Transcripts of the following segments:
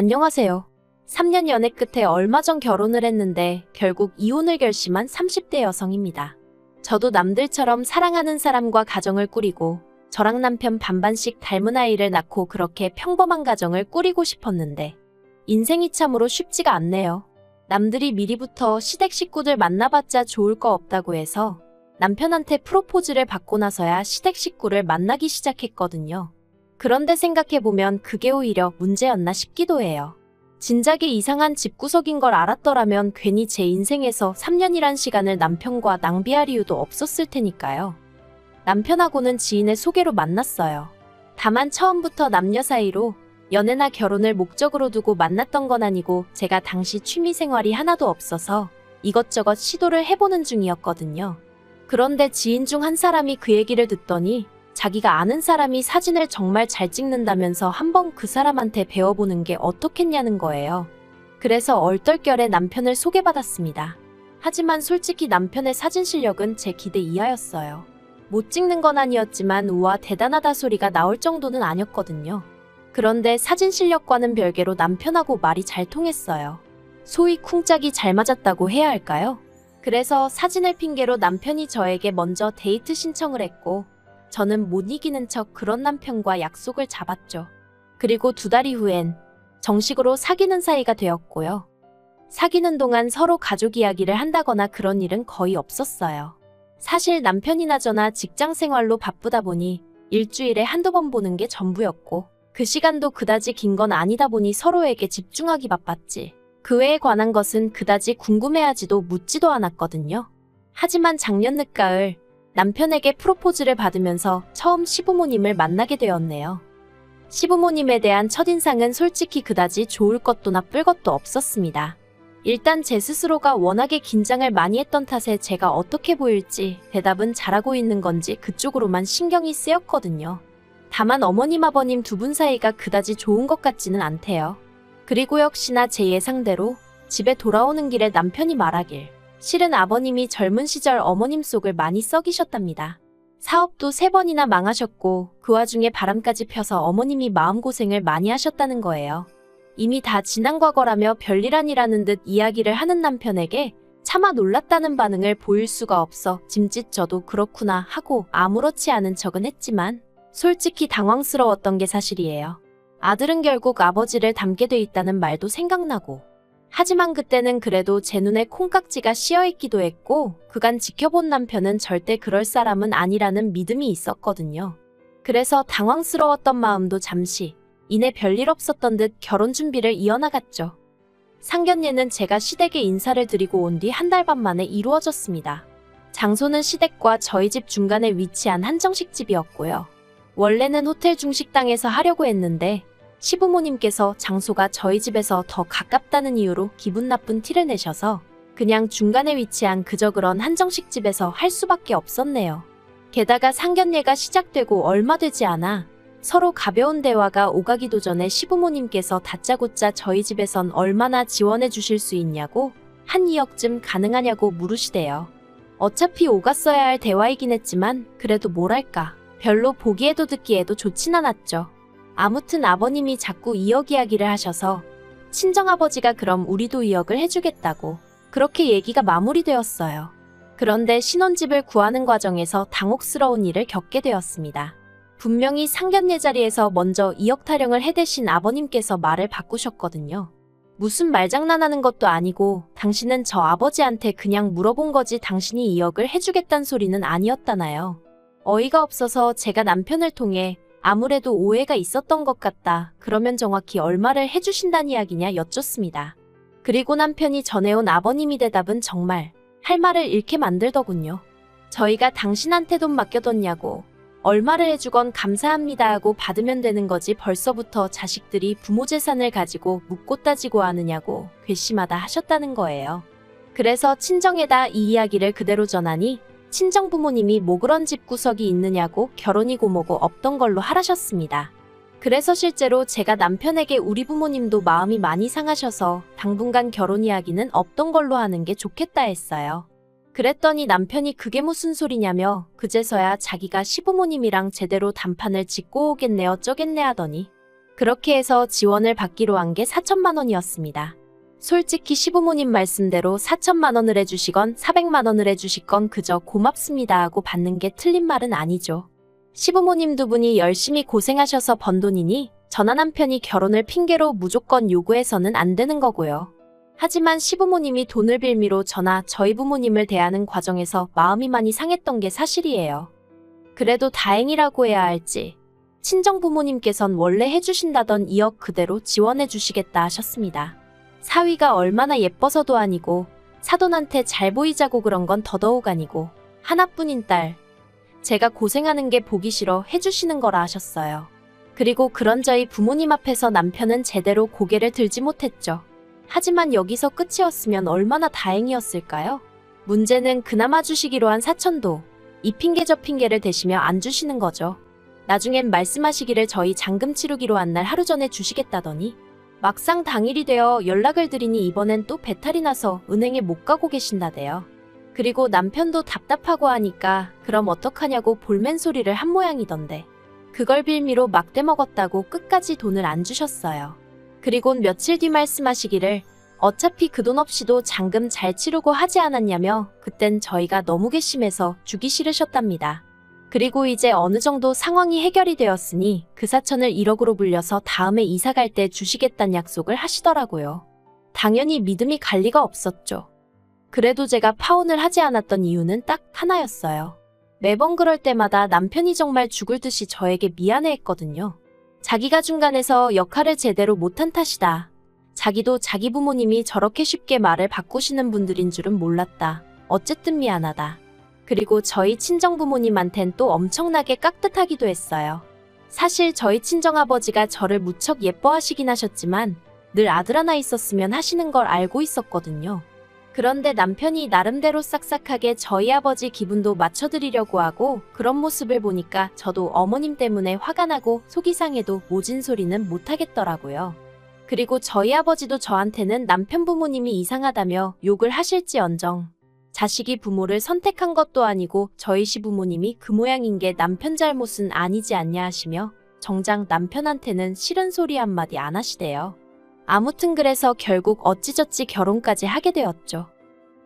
안녕하세요. 3년 연애 끝에 얼마 전 결혼을 했는데 결국 이혼을 결심한 30대 여성입니다. 저도 남들처럼 사랑하는 사람과 가정을 꾸리고 저랑 남편 반반씩 닮은 아이를 낳고 그렇게 평범한 가정을 꾸리고 싶었는데 인생이 참으로 쉽지가 않네요. 남들이 미리부터 시댁 식구들 만나봤자 좋을 거 없다고 해서 남편한테 프로포즈를 받고 나서야 시댁 식구를 만나기 시작했거든요. 그런데 생각해보면 그게 오히려 문제였나 싶기도 해요. 진작에 이상한 집구석인 걸 알았더라면 괜히 제 인생에서 3년이란 시간을 남편과 낭비할 이유도 없었을 테니까요. 남편하고는 지인의 소개로 만났어요. 다만 처음부터 남녀 사이로 연애나 결혼을 목적으로 두고 만났던 건 아니고 제가 당시 취미 생활이 하나도 없어서 이것저것 시도를 해보는 중이었거든요. 그런데 지인 중 한 사람이 그 얘기를 듣더니 자기가 아는 사람이 사진을 정말 잘 찍는다면서 한번 그 사람한테 배워보는 게 어떻겠냐는 거예요. 그래서 얼떨결에 남편을 소개받았습니다. 하지만 솔직히 남편의 사진 실력은 제 기대 이하였어요. 못 찍는 건 아니었지만 우와 대단하다 소리가 나올 정도는 아니었거든요. 그런데 사진 실력과는 별개로 남편하고 말이 잘 통했어요. 소위 쿵짝이 잘 맞았다고 해야 할까요? 그래서 사진을 핑계로 남편이 저에게 먼저 데이트 신청을 했고 저는 못 이기는 척 그런 남편과 약속을 잡았죠. 그리고 두 달 이 후엔 정식으로 사귀는 사이가 되었고요. 사귀는 동안 서로 가족 이야기를 한다거나 그런 일은 거의 없었어요. 사실 남편이나 저나 직장 생활로 바쁘다 보니 일주일에 한두 번 보는 게 전부였고 그 시간도 그다지 긴 건 아니다 보니 서로에게 집중하기 바빴지. 그 외에 관한 것은 그다지 궁금해하지도 묻지도 않았거든요. 하지만 작년 늦가을 남편에게 프로포즈를 받으면서 처음 시부모님을 만나게 되었네요. 시부모님에 대한 첫인상은 솔직히 그다지 좋을 것도 나쁠 것도 없었습니다. 일단 제 스스로가 워낙에 긴장을 많이 했던 탓에 제가 어떻게 보일지 대답은 잘하고 있는 건지 그쪽으로만 신경이 쓰였거든요. 다만 어머님 아버님 두 분 사이가 그다지 좋은 것 같지는 않대요. 그리고 역시나 제 예상대로 집에 돌아오는 길에 남편이 말하길 실은 아버님이 젊은 시절 어머님 속을 많이 썩이셨답니다. 사업도 세 번이나 망하셨고 그 와중에 바람까지 펴서 어머님이 마음고생을 많이 하셨다는 거예요. 이미 다 지난 과거라며 별일 아니라는 듯 이야기를 하는 남편에게 차마 놀랐다는 반응을 보일 수가 없어 짐짓 저도 그렇구나 하고 아무렇지 않은 척은 했지만 솔직히 당황스러웠던 게 사실이에요. 아들은 결국 아버지를 닮게 돼 있다는 말도 생각나고 하지만 그때는 그래도 제 눈에 콩깍지가 씌어 있기도 했고 그간 지켜본 남편은 절대 그럴 사람은 아니라는 믿음이 있었거든요. 그래서 당황스러웠던 마음도 잠시 이내 별일 없었던 듯 결혼 준비를 이어나갔죠. 상견례는 제가 시댁에 인사를 드리고 온 뒤 한 달 반 만에 이루어졌습니다. 장소는 시댁과 저희 집 중간에 위치한 한정식 집이었고요. 원래는 호텔 중식당에서 하려고 했는데 시부모님께서 장소가 저희 집에서 더 가깝다는 이유로 기분 나쁜 티를 내셔서 그냥 중간에 위치한 그저 그런 한정식 집에서 할 수밖에 없었네요. 게다가 상견례가 시작되고 얼마 되지 않아 서로 가벼운 대화가 오가기도 전에 시부모님께서 다짜고짜 저희 집에선 얼마나 지원해 주실 수 있냐고 한 2억쯤 가능하냐고 물으시대요. 어차피 오갔어야 할 대화이긴 했지만 그래도 뭐랄까 별로 보기에도 듣기에도 좋진 않았죠. 아무튼 아버님이 자꾸 2억 이야기를 하셔서 친정아버지가 그럼 우리도 2억을 해주겠다고 그렇게 얘기가 마무리되었어요. 그런데 신혼집을 구하는 과정에서 당혹스러운 일을 겪게 되었습니다. 분명히 상견례 자리에서 먼저 2억 타령을 해대신 아버님께서 말을 바꾸셨거든요. 무슨 말장난하는 것도 아니고 당신은 저 아버지한테 그냥 물어본 거지 당신이 2억을 해주겠단 소리는 아니었다나요. 어이가 없어서 제가 남편을 통해 아무래도 오해가 있었던 것 같다. 그러면 정확히 얼마를 해주신다는 이야기냐 여쭙습니다. 그리고 남편이 전해온 아버님이 대답은 정말 할 말을 잃게 만들더군요. 저희가 당신한테 돈 맡겨뒀냐고 얼마를 해주건 감사합니다 하고 받으면 되는 거지 벌써부터 자식들이 부모 재산을 가지고 묻고 따지고 하느냐고 괘씸하다 하셨다는 거예요. 그래서 친정에다 이 이야기를 그대로 전하니 친정 부모님이 뭐 그런 집 구석이 있느냐고 결혼이고 뭐고 없던 걸로 하라셨습니다. 그래서 실제로 제가 남편에게 우리 부모님도 마음이 많이 상하셔서 당분간 결혼 이야기는 없던 걸로 하는 게 좋겠다 했어요. 그랬더니 남편이 그게 무슨 소리냐며 그제서야 자기가 시부모님이랑 제대로 단판을 짓고 오겠네 어쩌겠네 하더니 그렇게 해서 지원을 받기로 한 게 4천만 원이었습니다. 솔직히 시부모님 말씀대로 4천만 원을 해주시건 400만 원을 해주시건 그저 고맙습니다 하고 받는 게 틀린 말은 아니죠. 시부모님 두 분이 열심히 고생하셔서 번 돈이니 전화 남편이 결혼을 핑계로 무조건 요구해서는 안 되는 거고요. 하지만 시부모님이 돈을 빌미로 저나 저희 부모님을 대하는 과정에서 마음이 많이 상했던 게 사실이에요. 그래도 다행이라고 해야 할지 친정 부모님께선 원래 해주신다던 2억 그대로 지원해 주시겠다 하셨습니다. 사위가 얼마나 예뻐서도 아니고 사돈한테 잘 보이자고 그런 건 더더욱 아니고 하나뿐인 딸. 제가 고생하는 게 보기 싫어 해주시는 거라 하셨어요. 그리고 그런 저희 부모님 앞에서 남편은 제대로 고개를 들지 못했죠. 하지만 여기서 끝이었으면 얼마나 다행이었을까요? 문제는 그나마 주시기로 한 사천도 이 핑계 저 핑계를 대시며 안 주시는 거죠. 나중엔 말씀하시기를 저희 잔금 치르기로 한 날 하루 전에 주시겠다더니 막상 당일이 되어 연락을 드리니 이번엔 또 배탈이 나서 은행에 못 가고 계신다대요. 그리고 남편도 답답하고 하니까 그럼 어떡하냐고 볼멘 소리를 한 모양이던데. 그걸 빌미로 막대 먹었다고 끝까지 돈을 안 주셨어요. 그리곤 며칠 뒤 말씀하시기를 어차피 그 돈 없이도 잔금 잘 치르고 하지 않았냐며 그땐 저희가 너무 괘씸해서 주기 싫으셨답니다. 그리고 이제 어느 정도 상황이 해결이 되었으니 그 사천을 1억으로 불려서 다음에 이사 갈 때 주시겠다는 약속을 하시더라고요. 당연히 믿음이 갈 리가 없었죠. 그래도 제가 파혼을 하지 않았던 이유는 딱 하나였어요. 매번 그럴 때마다 남편이 정말 죽을 듯이 저에게 미안해 했거든요. 자기가 중간에서 역할을 제대로 못한 탓이다. 자기도 자기 부모님이 저렇게 쉽게 말을 바꾸시는 분들인 줄은 몰랐다. 어쨌든 미안하다. 그리고 저희 친정부모님한텐 또 엄청나게 깍듯하기도 했어요. 사실 저희 친정아버지가 저를 무척 예뻐하시긴 하셨지만 늘 아들 하나 있었으면 하시는 걸 알고 있었거든요. 그런데 남편이 나름대로 싹싹하게 저희 아버지 기분도 맞춰드리려고 하고 그런 모습을 보니까 저도 어머님 때문에 화가 나고 속이 상해도 모진 소리는 못하겠더라고요. 그리고 저희 아버지도 저한테는 남편 부모님이 이상하다며 욕을 하실지언정 자식이 부모를 선택한 것도 아니고 저희 시부모님이 그 모양인 게 남편 잘못은 아니지 않냐 하시며 정작 남편한테는 싫은 소리 한마디 안 하시대요. 아무튼 그래서 결국 어찌저찌 결혼까지 하게 되었죠.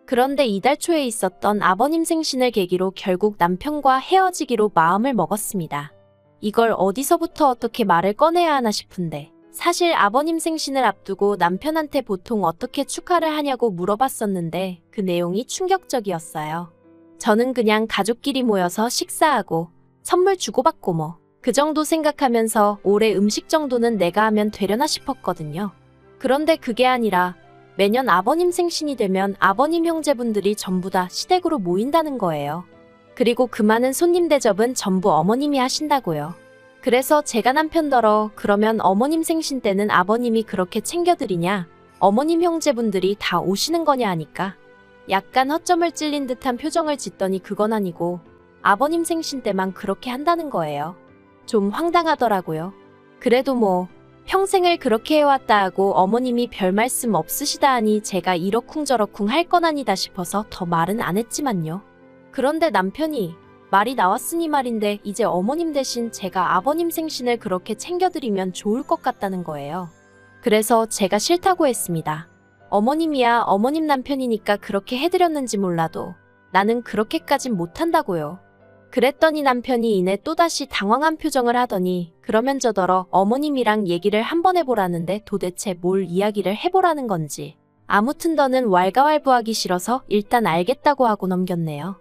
그런데 이달 초에 있었던 아버님 생신을 계기로 결국 남편과 헤어지기로 마음을 먹었습니다. 이걸 어디서부터 어떻게 말을 꺼내야 하나 싶은데 사실 아버님 생신을 앞두고 남편한테 보통 어떻게 축하를 하냐고 물어봤었는데 그 내용이 충격적이었어요. 저는 그냥 가족끼리 모여서 식사하고 선물 주고받고 뭐 그 정도 생각하면서 올해 음식 정도는 내가 하면 되려나 싶었거든요. 그런데 그게 아니라 매년 아버님 생신이 되면 아버님 형제분들이 전부 다 시댁으로 모인다는 거예요. 그리고 그 많은 손님 대접은 전부 어머님이 하신다고요. 그래서 제가 남편더러 그러면 어머님 생신 때는 아버님이 그렇게 챙겨드리냐? 어머님 형제분들이 다 오시는 거냐 하니까 약간 허점을 찔린 듯한 표정을 짓더니 그건 아니고 아버님 생신 때만 그렇게 한다는 거예요. 좀 황당하더라고요. 그래도 뭐 평생을 그렇게 해왔다 하고 어머님이 별 말씀 없으시다 하니 제가 이러쿵저러쿵 할 건 아니다 싶어서 더 말은 안 했지만요. 그런데 남편이 말이 나왔으니 말인데 이제 어머님 대신 제가 아버님 생신을 그렇게 챙겨드리면 좋을 것 같다는 거예요. 그래서 제가 싫다고 했습니다. 어머님이야 어머님 남편이니까 그렇게 해드렸는지 몰라도 나는 그렇게까진 못한다고요. 그랬더니 남편이 이내 또다시 당황한 표정을 하더니 그러면 저더러 어머님이랑 얘기를 한번 해보라는데 도대체 뭘 이야기를 해보라는 건지 아무튼 더는 왈가왈부하기 싫어서 일단 알겠다고 하고 넘겼네요.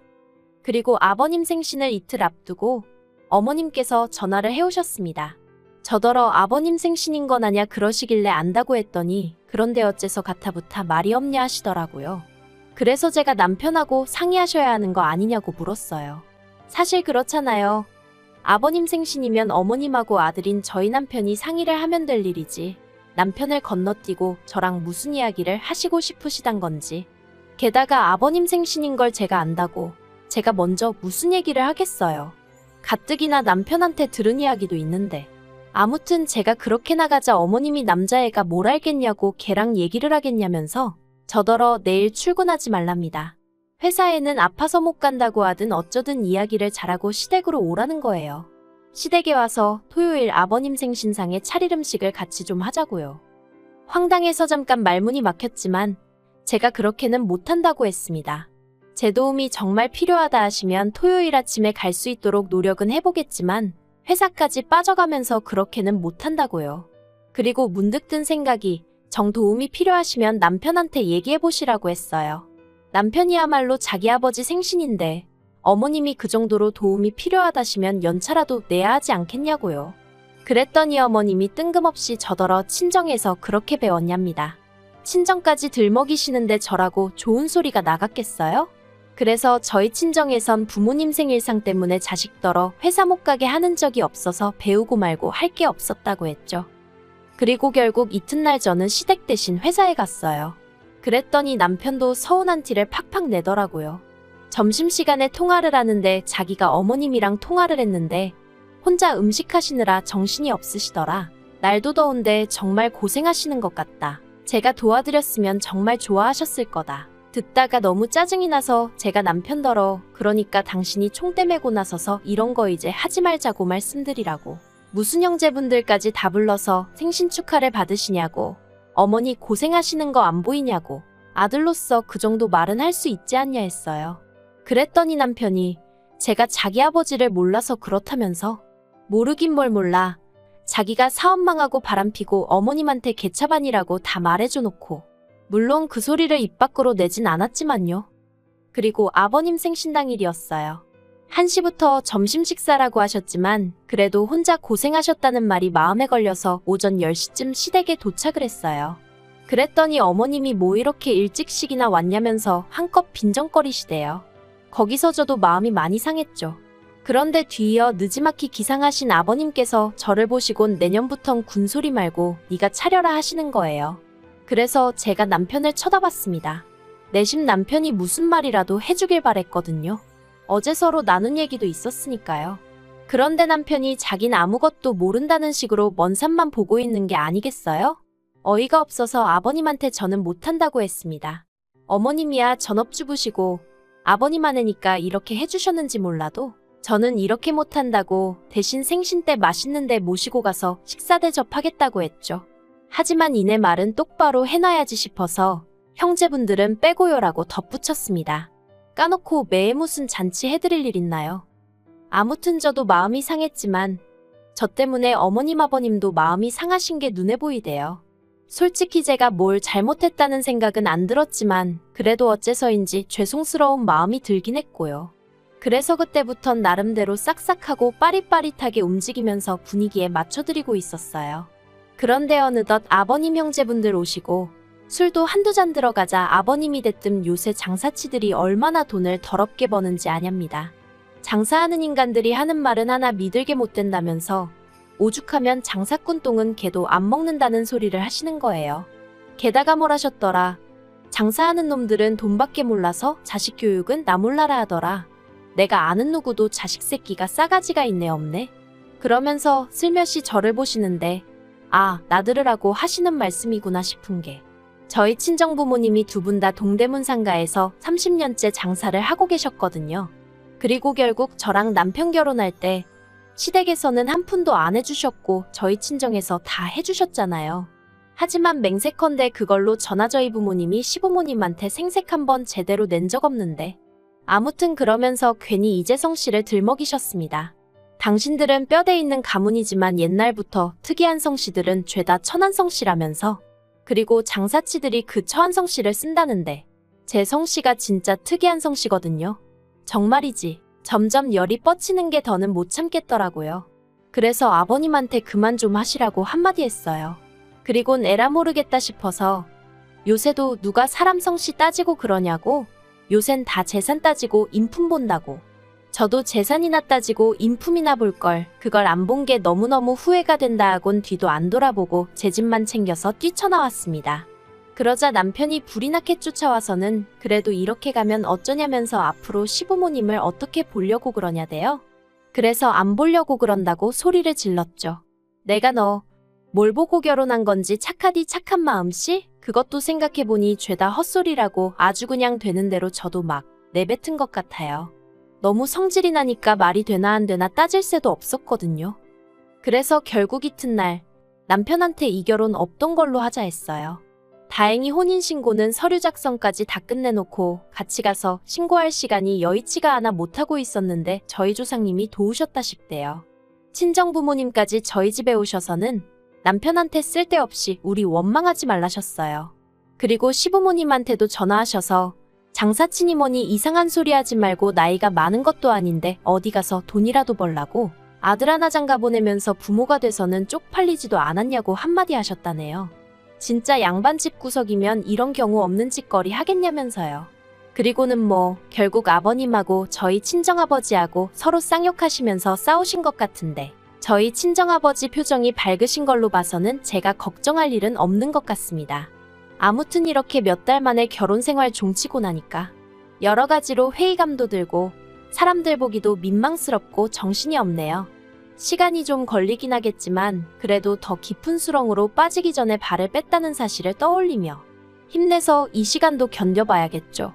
그리고 아버님 생신을 이틀 앞두고 어머님께서 전화를 해오셨습니다. 저더러 아버님 생신인 건 아냐 그러시길래 안다고 했더니 그런데 어째서 가타부타 말이 없냐 하시더라고요. 그래서 제가 남편하고 상의하셔야 하는 거 아니냐고 물었어요. 사실 그렇잖아요. 아버님 생신이면 어머님하고 아들인 저희 남편이 상의를 하면 될 일이지. 남편을 건너뛰고 저랑 무슨 이야기를 하시고 싶으시단 건지. 게다가 아버님 생신인 걸 제가 안다고 제가 먼저 무슨 얘기를 하겠어요. 가뜩이나 남편한테 들은 이야기도 있는데. 아무튼 제가 그렇게 나가자 어머님이 남자애가 뭘 알겠냐고 걔랑 얘기를 하겠냐면서 저더러 내일 출근하지 말랍니다. 회사에는 아파서 못 간다고 하든 어쩌든 이야기를 잘하고 시댁으로 오라는 거예요. 시댁에 와서 토요일 아버님 생신상에 차릴 음식을 같이 좀 하자고요. 황당해서 잠깐 말문이 막혔지만 제가 그렇게는 못한다고 했습니다. 제 도움이 정말 필요하다 하시면 토요일 아침에 갈 수 있도록 노력은 해보겠지만 회사까지 빠져가면서 그렇게는 못한다고요. 그리고 문득 든 생각이 정 도움이 필요하시면 남편한테 얘기해보시라고 했어요. 남편이야말로 자기 아버지 생신인데 어머님이 그 정도로 도움이 필요하다시면 연차라도 내야 하지 않겠냐고요. 그랬더니 어머님이 뜬금없이 저더러 친정에서 그렇게 배웠냐입니다. 친정까지 들먹이시는데 저라고 좋은 소리가 나갔겠어요? 그래서 저희 친정에선 부모님 생일상 때문에 자식더러 회사 못 가게 하는 적이 없어서 배우고 말고 할 게 없었다고 했죠. 그리고 결국 이튿날 저는 시댁 대신 회사에 갔어요. 그랬더니 남편도 서운한 티를 팍팍 내더라고요. 점심시간에 통화를 하는데 자기가 어머님이랑 통화를 했는데 혼자 음식 하시느라 정신이 없으시더라. 날도 더운데 정말 고생하시는 것 같다. 제가 도와드렸으면 정말 좋아하셨을 거다. 듣다가 너무 짜증이 나서 제가 남편더러 그러니까 당신이 총대 메고 나서서 이런 거 이제 하지 말자고 말씀드리라고. 무슨 형제분들까지 다 불러서 생신 축하를 받으시냐고. 어머니 고생하시는 거 안 보이냐고. 아들로서 그 정도 말은 할 수 있지 않냐 했어요. 그랬더니 남편이 제가 자기 아버지를 몰라서 그렇다면서 모르긴 뭘 몰라. 자기가 사업 망하고 바람피고 어머님한테 개차반이라고 다 말해줘 놓고 물론 그 소리를 입 밖으로 내진 않았지만요. 그리고 아버님 생신당일이었어요. 1시부터 점심 식사라고 하셨지만 그래도 혼자 고생하셨다는 말이 마음에 걸려서 오전 10시쯤 시댁에 도착을 했어요. 그랬더니 어머님이 뭐 이렇게 일찍씩이나 왔냐면서 한껏 빈정거리시대요. 거기서 저도 마음이 많이 상했죠. 그런데 뒤이어 느지막히 기상하신 아버님께서 저를 보시곤 내년부턴 군소리 말고 네가 차려라 하시는 거예요. 그래서 제가 남편을 쳐다봤습니다. 내심 남편이 무슨 말이라도 해주길 바랬거든요. 어제 서로 나눈 얘기도 있었으니까요. 그런데 남편이 자긴 아무것도 모른다는 식으로 먼 산만 보고 있는 게 아니겠어요? 어이가 없어서 아버님한테 저는 못한다고 했습니다. 어머님이야 전업주부시고 아버님 아내니까 이렇게 해주셨는지 몰라도 저는 이렇게 못한다고 대신 생신 때 맛있는 데 모시고 가서 식사 대접하겠다고 했죠. 하지만 이내 말은 똑바로 해놔야지 싶어서 형제분들은 빼고요라고 덧붙였습니다. 까놓고 매해 무슨 잔치 해드릴 일 있나요? 아무튼 저도 마음이 상했지만 저 때문에 어머님 아버님도 마음이 상하신 게 눈에 보이대요. 솔직히 제가 뭘 잘못했다는 생각은 안 들었지만 그래도 어째서인지 죄송스러운 마음이 들긴 했고요. 그래서 그때부턴 나름대로 싹싹하고 빠릿빠릿하게 움직이면서 분위기에 맞춰드리고 있었어요. 그런데 어느덧 아버님 형제분들 오시고 술도 한두 잔 들어가자 아버님이 대뜸 요새 장사치들이 얼마나 돈을 더럽게 버는지 아냐입니다. 장사하는 인간들이 하는 말은 하나 믿을게 못 된다면서 오죽하면 장사꾼 똥은 개도 안 먹는다는 소리를 하시는 거예요. 게다가 뭘 하셨더라. 장사하는 놈들은 돈밖에 몰라서 자식 교육은 나 몰라라 하더라. 내가 아는 누구도 자식 새끼가 싸가지가 있네 없네. 그러면서 슬며시 저를 보시는데 아, 나들으라고 하시는 말씀이구나 싶은 게 저희 친정 부모님이 두 분 다 동대문 상가에서 30년째 장사를 하고 계셨거든요. 그리고 결국 저랑 남편 결혼할 때 시댁에서는 한 푼도 안 해주셨고 저희 친정에서 다 해주셨잖아요. 하지만 맹세컨대 그걸로 전화 저희 부모님이 시부모님한테 생색 한번 제대로 낸 적 없는데 아무튼 그러면서 괜히 이재성 씨를 들먹이셨습니다. 당신들은 뼈대 있는 가문이지만 옛날부터 특이한 성씨들은 죄다 천한 성 씨라면서 그리고 장사치들이 그 처한 성 씨를 쓴다는데 제 성씨가 진짜 특이한 성씨거든요. 정말이지. 점점 열이 뻗치는 게 더는 못 참겠더라고요. 그래서 아버님한테 그만 좀 하시라고 한마디 했어요. 그리곤 에라 모르겠다 싶어서 요새도 누가 사람 성씨 따지고 그러냐고 요샌 다 재산 따지고 인품 본다고 저도 재산이나 따지고 인품이나 볼걸 그걸 안 본 게 너무너무 후회가 된다 하곤 뒤도 안 돌아보고 제 집만 챙겨서 뛰쳐나왔습니다. 그러자 남편이 불이 나게 쫓아와서는 그래도 이렇게 가면 어쩌냐면서 앞으로 시부모님을 어떻게 보려고 그러냐대요. 그래서 안 보려고 그런다고 소리를 질렀죠. 내가 너 뭘 보고 결혼한 건지 착하디 착한 마음씨? 그것도 생각해보니 죄다 헛소리라고 아주 그냥 되는 대로 저도 막 내뱉은 것 같아요. 너무 성질이 나니까 말이 되나 안 되나 따질 새도 없었거든요. 그래서 결국 이튿날 남편한테 이 결혼 없던 걸로 하자 했어요. 다행히 혼인신고는 서류 작성까지 다 끝내놓고 같이 가서 신고할 시간이 여의치가 않아 못하고 있었는데 저희 조상님이 도우셨다 싶대요. 친정 부모님까지 저희 집에 오셔서는 남편한테 쓸데없이 우리 원망하지 말라셨어요. 그리고 시부모님한테도 전화하셔서 장사친이 뭐니 이상한 소리 하지 말고 나이가 많은 것도 아닌데 어디 가서 돈이라도 벌라고 아들 하나 장가 보내면서 부모가 돼서는 쪽팔리지도 않았냐고 한마디 하셨다네요. 진짜 양반 집 구석이면 이런 경우 없는 짓거리 하겠냐면서요. 그리고는 뭐 결국 아버님하고 저희 친정아버지하고 서로 쌍욕하시면서 싸우신 것 같은데 저희 친정아버지 표정이 밝으신 걸로 봐서는 제가 걱정할 일은 없는 것 같습니다. 아무튼 이렇게 몇 달 만에 결혼 생활 종치고 나니까 여러 가지로 회의감도 들고 사람들 보기도 민망스럽고 정신이 없네요. 시간이 좀 걸리긴 하겠지만 그래도 더 깊은 수렁으로 빠지기 전에 발을 뺐다는 사실을 떠올리며 힘내서 이 시간도 견뎌봐야겠죠.